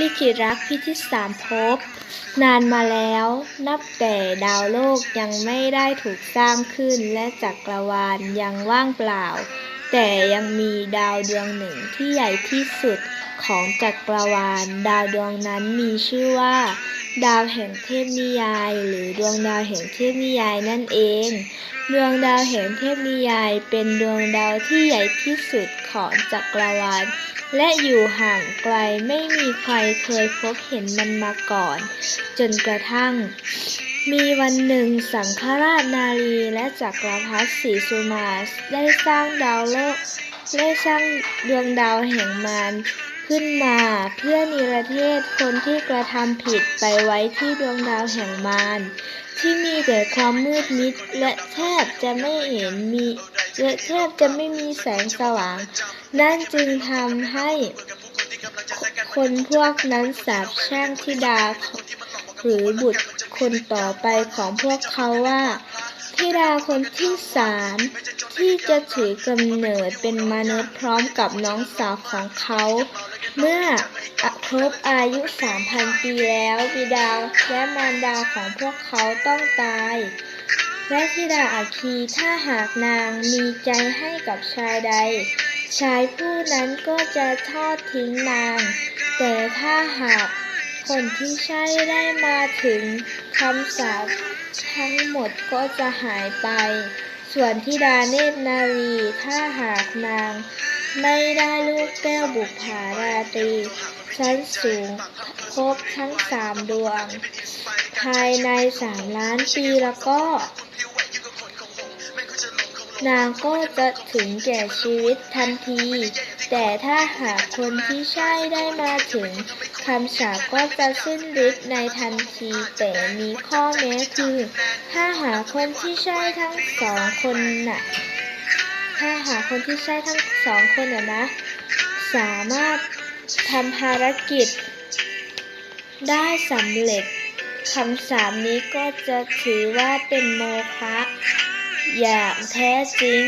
ลิขิตรักพิธิสามภพนานมาแล้ว นับแต่ดาวโลกยังไม่ได้ถูกสร้างขึ้นและจักรวาลยังว่างเปล่า แต่ยังมีดาวดวงหนึ่งที่ใหญ่ที่สุดของจักรวาล ดาวดวงนั้นมีชื่อว่า ดาวแห่งเทพนิยาย หรือดวงดาวแห่งเทพนิยายนั่นเอง ดวงดาวแห่งเทพนิยายเป็นดวงดาวที่ใหญ่ที่สุดของจักรวาล และอยู่ห่างไกลไม่มีใครเคยพบเห็นมันมาก่อน จนกระทั่ง มีวันหนึ่งสังฆราชนารีและจักรพรรดิศรีสุมาสได้สร้างดาวโลกได้สร้างดวงดาวแห่งมาร ขึ้นมา เพื่อนิรเทศคนที่กระทำผิดไปไว้ที่ดวงดาวแห่งมารที่มีแต่ความมืดมิดและแทบจะไม่เห็นมีและแทบจะไม่มีแสงสว่าง นั่นจึงทำให้คนพวกนั้นสาปแช่งธิดาหรือบุตรคนต่อไปของพวกเขาว่า ธิดาคนที่สามที่จะถือกำเนิดเป็นมนุษย์พร้อมกับน้องสาวของเขา เมื่อครบอายุสามพันปีแล้วบิดาและมารดาของพวกเขาต้องตายและธิดาอาคีถ้าหากนางมีใจให้กับชายใด ชายผู้นั้นก็จะทอดทิ้งนาง แต่ถ้าหาก คนที่ใช่ได้มาถึงคำสาปทั้งหมดก็จะหายไป ส่วนธิดาเนตรนารีถ้าหากนาง ไม่ได้ลูกแก้วบุปผาราตรีชั้นสูงครบทั้งสามดวง ภายในสามล้านปีแล้วก็ นางก็จะถึงแก่ชีวิตทันที แต่ถ้าหากคนที่ใช่ได้มาถึงคำสาปก็จะสิ้นฤทธิ์ในทันที แต่มีข้อแม้คือ ถ้าหากคนที่ใช่ทั้งสองคนน่ะ ถ้าหากคนที่ใช่ทั้งสองคนน่ะนะ สามารถทำภารกิจ ได้สำเร็จคำสาปนี้ก็จะถือว่าเป็นโมฆะ อย่างแท้จริง